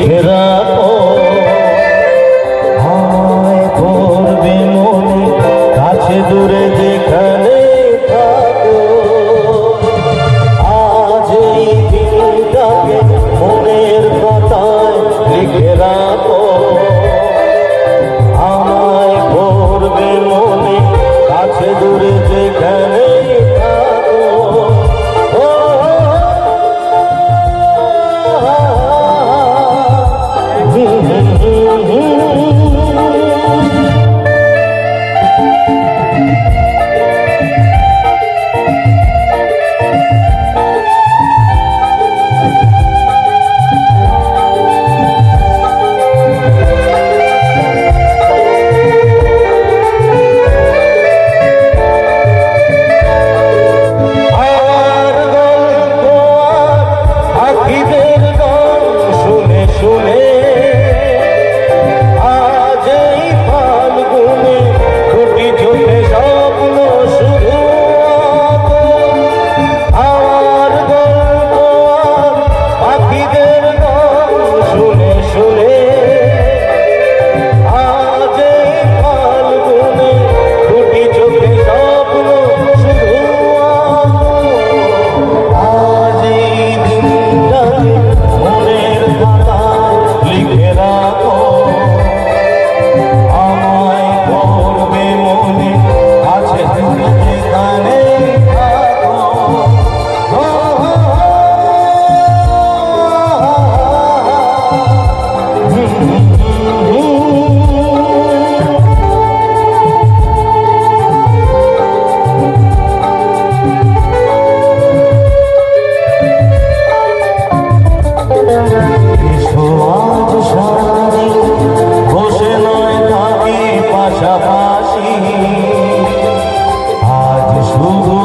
ঘেরা আজ সঙ্গে বসে নয় থাকে পাশাপাশি। আজ শুধু